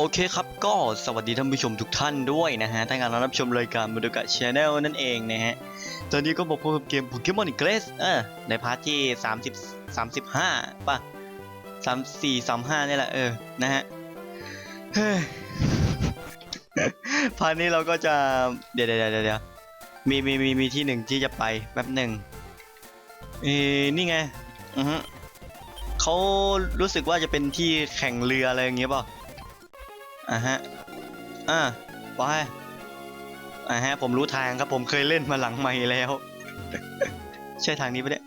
โอเคครับก็สวัสดีท่านผู้ชมทุกท่านด้วยนะฮะท่านกำลังรับชมรายการมูดกะชาแนลนั่นเองนะฮะ ตอนนี้ก็บอกพบกับเกมโปเกมอนเกรสเออในพาร์ทที่ 30 35ป่ะ34 35นี่แหละเออ นะฮะพาร์ทนี้เราก็จะเดี๋ยวเดี๋ยวเดี๋ยวเดี๋ยวมีมีมีมีที่หนึ่งที่จะไปแป๊บหนึ่งเอ้นี่ไง อือฮึเขารู้สึกว่าจะเป็นที่แข่งเรืออะไรอย่างเงี้ยเปล่า อ่าฮะ อ่าไปอ่าฮะ ผมรู้ทางครับผมเคยเล่นมาหลังใหม่แล้ว ใช่ทางนี้ปะเนี่ย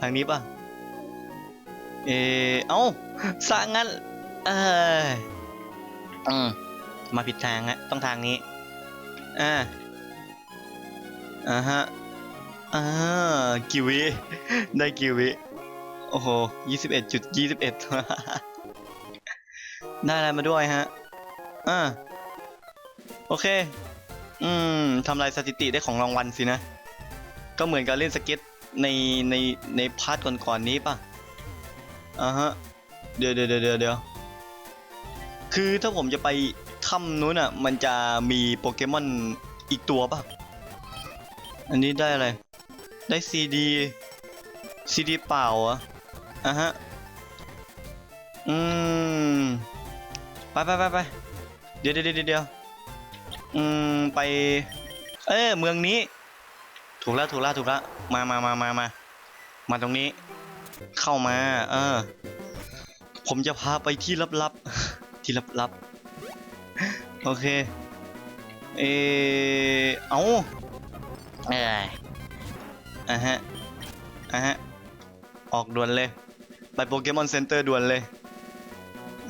ทางนี้ปะเออเอ้าสร้างงั้น เอออืมมาผิดทางฮะ ต้องทางนี้ อ่าอ่าฮะ อ่า กิวิ ได้กิวิ โอ้โหยี่สิบเอ็ดจุดยี่สิบเอ็ดได้อะไรมาด้วยฮะ อ่าโอเค อืมทำลายสถิติได้ของรางวัลสินะ ก็เหมือนกับเล่นสเก็ตในในในพาร์ทก่อนๆนนี้ป่ะอ่าฮะ เดี๋ยวเดี๋ยวเดี๋ยวเดี๋ยวคือถ้าผมจะไปถ้ำนู้นอะ มันจะมีโปเกมอนอีกตัวป่ะ อันนี้ได้อะไร ได้ซีดีซีดีเปล่าอะอะฮะ อืม ไปไปไปไป เดี๋ยวเดี๋ยวเดี๋ยวอืมไป เออเมืองนี้ ถูกแล้วถูกแล้วถูกแล้วมามามามามามาตรงนี้ เข้ามา เออ ผมจะพาไปที่ลับๆที่ลับๆโอเค เออเอาเอ้ยอะฮะอะฮะออกด่วนเลย ไปโปเกมอนเซ็นเตอร์ด่วนเลย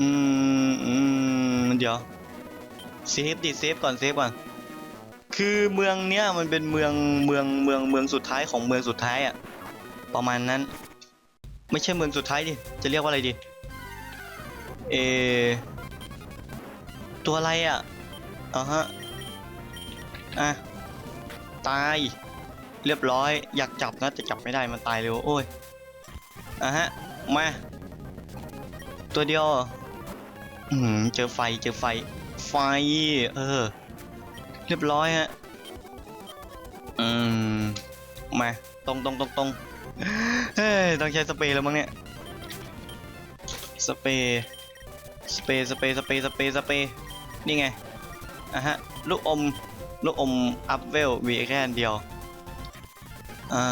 อืมอืมเดี๋ยว เซฟดิเซฟก่อนเซฟก่อน คือเมืองเนี้ยมันเป็นเมืองเมืองเมืองเมืองสุดท้ายของเมืองสุดท้ายอะ่ะประมาณนั้น ไม่ใช่เมืองสุดท้ายดิ จะเรียกว่าอะไรดิเอ ตัวอะไรอะ่ะอ่าฮะ อะ ตาย เรียบร้อย อยากจับนะแต่จับไม่ได้มันตายเร็วโอ้ย อะฮะ มา ตัวเดียวอืมเจอไฟเจอไฟ ไฟ เออ เรียบร้อยฮะ อืม มา ตรงตรงตรงตรงเฮ้ย ต้องใช้สเปรย์แล้วมั้งเนี่ย สเปรย์ สเปรย์ สเปรย์ สเปรย์ สเปรย์ สเปรย์ นี่ไง อะฮะ ลูกอม ลูกอม อัพเวลวีแค่อันเดียว อ่า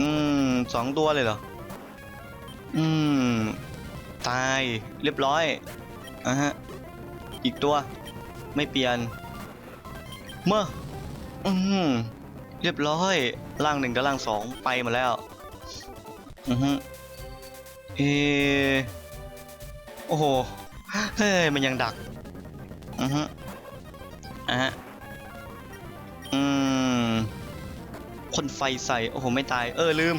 อืม สองตัวเลยเหรอ อืม ตาย เรียบร้อย อะฮะ อีกตัว ไม่เปลี่ยน เมื่อ อืมเรียบร้อยล่างหนึ่งกับล่างสองไปมาแล้ว อือฮึเออโอ้โห เฮ้ย มันยังดัก อือฮึอะฮะ อืมพ่นไฟใส่ โอ้โห ไม่ตาย เออ ลืม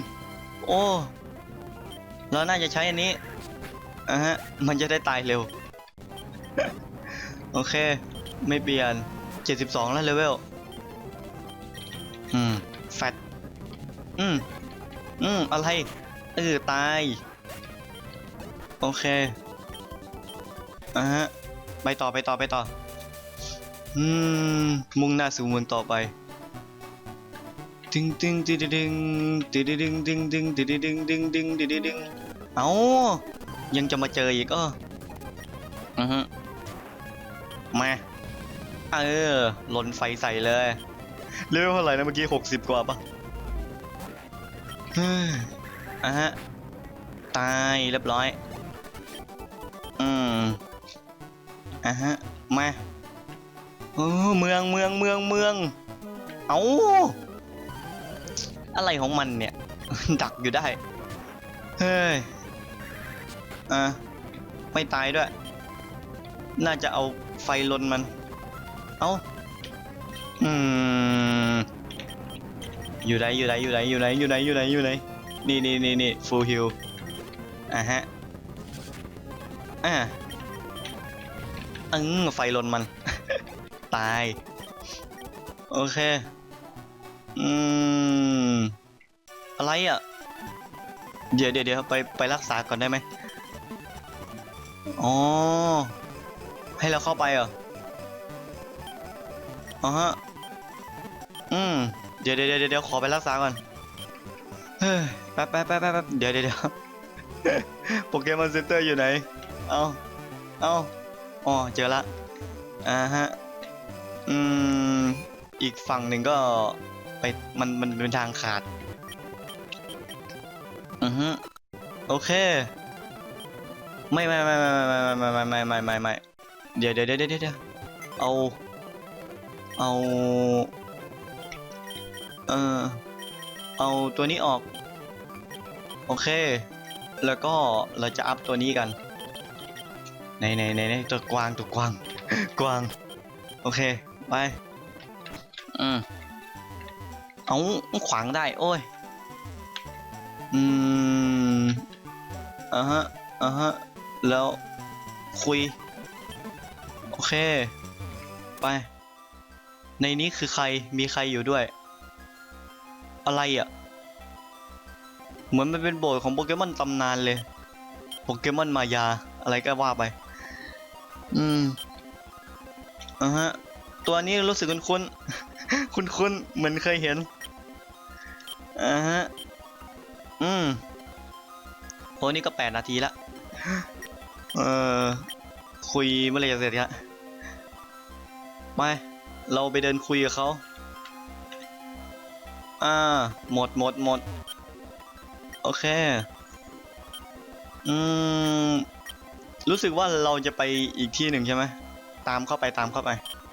โอ้ เราน่าจะใช้อันนี้อะฮะ มันจะได้ตายเร็ว โอเค ไม่เปลี่ยน 72 แล้วเลเวล อืม แฟต อืม อืม อะไร เออ ตาย โอเค อะฮะ ไปต่อไปต่อไปต่อ อืม มุ่งหน้าสู่เมืองต่อไปดึงดึงดึงดึงดึงดึงดึงดึงดึงดึงดึงดึงดึงดึงดึงเอายังจะมาเจออีกอ้ออือฮึมา เออหล่นไฟใส่เลยเลเวลเท่าไหร่นะเมื่อกี้หกสิบกว่าปะอะฮะ ตายเรียบร้อย อืมอะฮะ มาเออเมืองเมืองเมืองเมือง เอาอะไรของมันเนี่ย ดักอยู่ได้ เฮ้ย อะ ไม่ตายด้วย น่าจะเอาไฟลนมัน เอาอืม อยู่ไหนอยู่ไหนอยู่ไหนอยู่ไหนอยู่ไหนอยู่ไหนอยู่ไหนนี่นี่นี่นี่ฟูลฮิลอะฮะ อะอึ้งไฟลนมัน ตาย โอเค อืม อะไรอะ เดี๋ยวเดี๋ยวเดี๋ยวไปไปรักษาก่อนได้ไหมอ๋อ ให้เราเข้าไปเหรอ อ๋อฮะ อืม เดี๋ยวเดี๋ยวเดี๋ยวเดี๋ยวขอไปรักษาก่อน เฮ้ยแป๊บแป๊บแป๊บแป๊บแป๊บเดี๋ยวเดี๋ยวเดี๋ยวโปเกมอนเซ็นเตอร์อยู่ไหน เอาเอาอ๋อ เจอละ อ่าฮะ อืม อีกฝั่งหนึ่งก็ไป มัน มันเป็นทางขาด อือฮึโอเค ไม่ไม่ไม่ไม่ไม่ไม่ไม่ไม่ไม่ไม่ไม่เดี๋ยวเดี๋ยวเดี๋ยวเดี๋ยวเดี๋ยวเอา เอา เออเอาตัวนี้ออก โอเค แล้วก็เราจะอัพตัวนี้กันไหนไหนไหนไหนตัวกวางตัวกวางกวาง โอเค ไป อืมเอาขวางได้ โอ้ย อืมอ่าฮะอ่าฮะ แล้วคุย โอเค ไป ในนี้คือใครมีใครอยู่ด้วย อะไรอะ เหมือนมันเป็นโบสถ์ของโปเกมอนตำนานเลย โปเกมอนมายา อะไรก็ว่าไป อืมอ่าฮะ ตัวนี้รู้สึกคุ้นๆ คุ้นๆ เหมือนเคยเห็นอ่าฮะ อืมโอ้นี่ก็แปดนาทีละเออคุยเมื่อไรจะเสร็จฮะไป เราไปเดินคุยกับเขาอ่า หมดหมดหมด โอเค อืม รู้สึกว่าเราจะไปอีกที่หนึ่งใช่ไหม ตามเข้าไปตามเข้าไป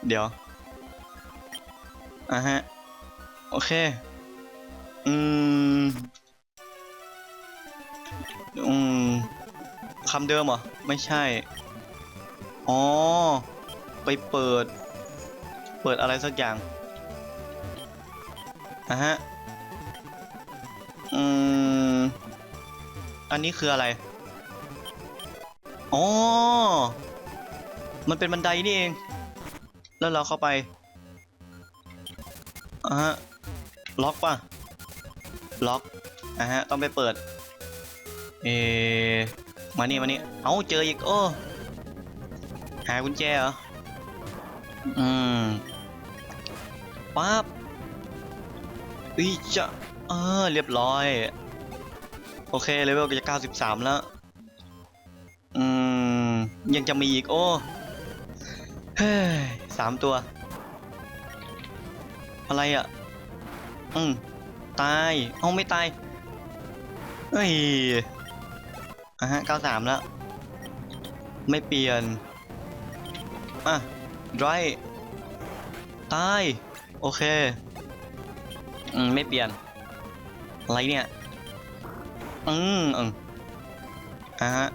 เดี๋ยว อ่าฮะ โอเค อืม อืมคำเดิมเหรอ ไม่ใช่ อ๋อ ไปเปิด เปิดอะไรสักอย่างอะฮะ อืม อันนี้คืออะไร อ๋อ มันเป็นบันไดนี่เอง แล้วเราเข้าไปอะฮะ ล็อกป่ะ ล็อกอะฮะ ต้องไปเปิด เออมานี่มานี่ เอาเจออีก โอ้ หากุญแจเหรอ อืม ปั๊บอีจะเออเรียบร้อย โอเคเลเวลก็จะ 93 แล้ว อืม ยังจะมีอีก โอ้เฮ้ยสามตัว อะไรอะ อืม ตาย เอาไม่ตาย เฮ้ยอะฮะ 93 แล้ว ไม่เปลี่ยน อะไรตาย โอเค อืม ไม่เปลี่ยน อะไรเนี่ย อืมอืมอะฮะ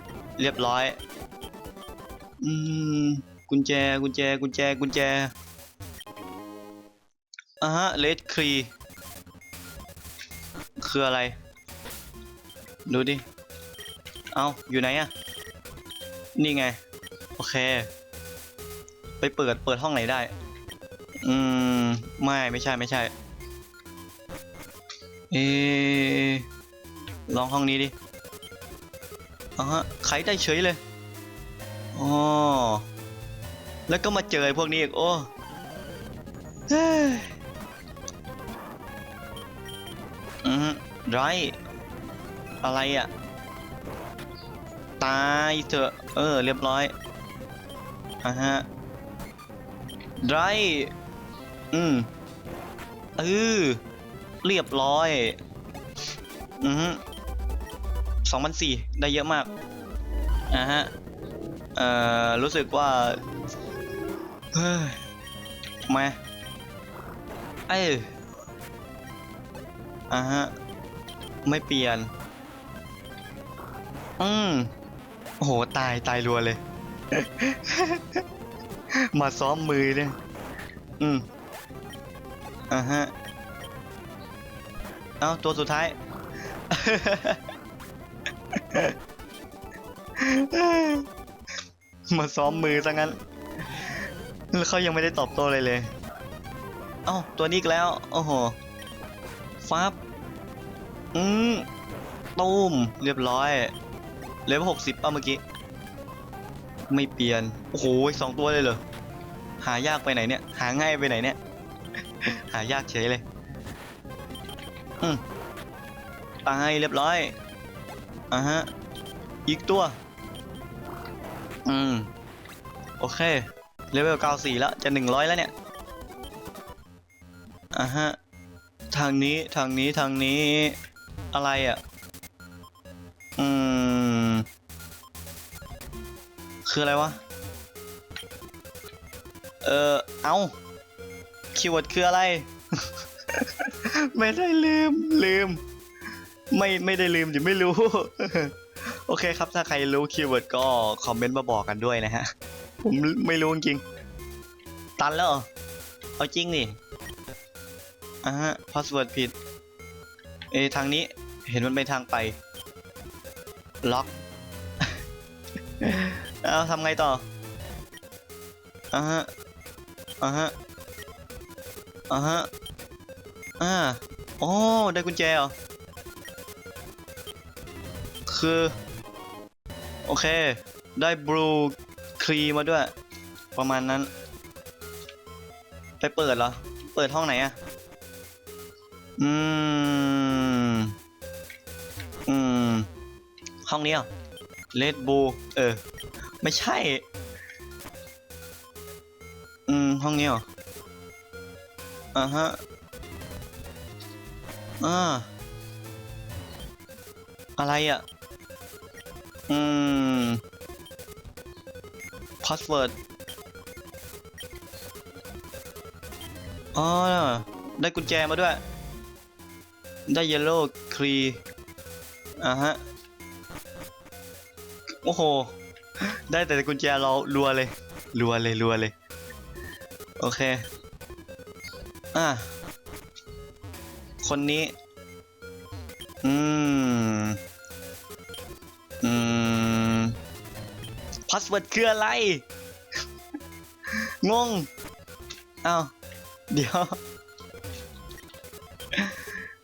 เรียบร้อย อืม กุญแจ กุญแจ กุญแจ กุญแจ อะฮะ เลดครี คืออะไร ดูดิ เอาอยู่ไหนอะนี่ไง โอเค ไปเปิด เปิดห้องไหนได้ อืม ไม่ไม่ใช่ไม่ใช่ เอะลองห้องนี้ดิอ๋อฮะไขได้เฉยเลยอ๋อแล้วก็มาเจอพวกนี้อีกโอ้เฮ้ยอืมไรอะไรอะ ตายเถอะ เออ เรียบร้อยอะฮะไร อืมเออเรียบร้อย อือฮึสองพันสี่ได้เยอะมากอะฮะ เอ่อ รู้สึกว่า เฮ้ยมาเอ้ยอะฮะ ไม่เปลี่ยน อืมโอ้โห ตาย ตายรัวเลย มาซ้อมมือเนี่ย อืม อ่าฮะ เอาตัวสุดท้าย มาซ้อมมือซะงั้น แล้วเขายังไม่ได้ตอบโต้เลยเลย เอ้าตัวนี้อีกแล้ว โอ้โห ฟับ อืมตูมเรียบร้อย เลเวลหกสิบป่ะเมื่อกี้ ไม่เปลี่ยน โอ้โหสองตัวเลยเหรอ หายากไปไหนเนี่ย หาง่ายไปไหนเนี่ย หายากเฉยเลยอืมตายเรียบร้อยอะฮะ อีกตัว อืม โอเค เลเวล94แล้ว จะ100แล้วเนี่ยอะฮะ ทางนี้ ทางนี้ ทางนี้ อะไรอะ อืม คืออะไรวะ เออ เอา คีย์เวิร์ดคืออะไร ไม่ได้ลืมลืม ไม่ไม่ได้ลืมอยู่ไม่รู้ โอเคครับถ้าใครรู้คีย์เวิร์ดก็คอมเมนต์มาบอกกันด้วยนะฮะ ผมไม่รู้จริง ตันแล้ว เอาจริงนี่อะฮะพาสเวิร์ดผิด เอทางนี้เห็นมันเป็นทางไป ล็อกเอาทำไงต่ออะฮะอะฮะ อะฮะ อ่าโอ้ได้กุญแจเหรอ คือ โอเค ได้บลูครีมาด้วย ประมาณนั้น ไปเปิดเหรอ เปิดห้องไหนอะอืม อืม ห้องนี้เหรอเลดบูเออ ไม่ใช่ อืม ห้องนี้เหรอ อ่าฮะ อ่า อะไรอะ อืม พาสเวิร์ด อ๋อ ได้กุญแจมาด้วย ได้เยลโล่ครีอ่าฮะ โอ้โห ได้แต่กุญแจเรารัวเลย รัวเลย รัวเลย โอเค อะคนนี้ อืม อืม พาสเวิร์ดคืออะไร งง เอ้าเดี๋ยว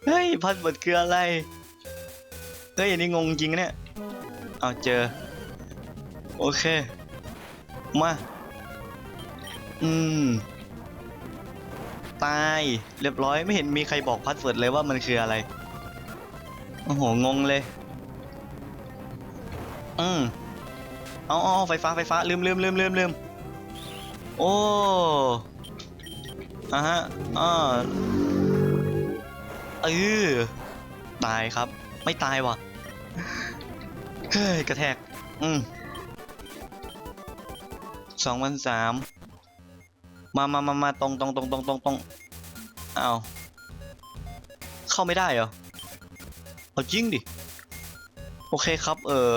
เฮ้ย พาสเวิร์ดคืออะไร เฮ้ย อันนี้งงจริงนะเนี่ย เอาเจอ โอเค มา อืม ตายเรียบร้อยไม่เห็นมีใครบอกพาสเวิร์ดเลยว่ามันคืออะไร โอ้โห งงเลย อืมเอาเอาเอาไฟฟ้าไฟฟ้าลืมลืมลืมลืมลืมโอ้อะฮะอ่าเออตายครับ ไม่ตายว่ะ เฮ้ย กระแทก อืมสองพันสาม มามามามาตรงตรงตรงตรงตรงตรงเอาเข้าไม่ได้เหรอ เอาจริงดิ โอเคครับ เออ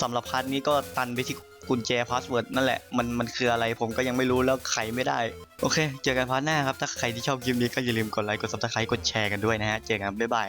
สำหรับพาร์ทนี้ก็ตันไปที่กุญแจพาสเวิร์ดนั่นแหละมันมันคืออะไรผมก็ยังไม่รู้แล้วไขไม่ได้ โอเค เจอกันพาร์ทหน้าครับ ถ้าใครที่ชอบคลิปนี้ก็อย่าลืมกดไลค์กด subscribe กดแชร์กันด้วยนะฮะ เจอกันบ๊ายบาย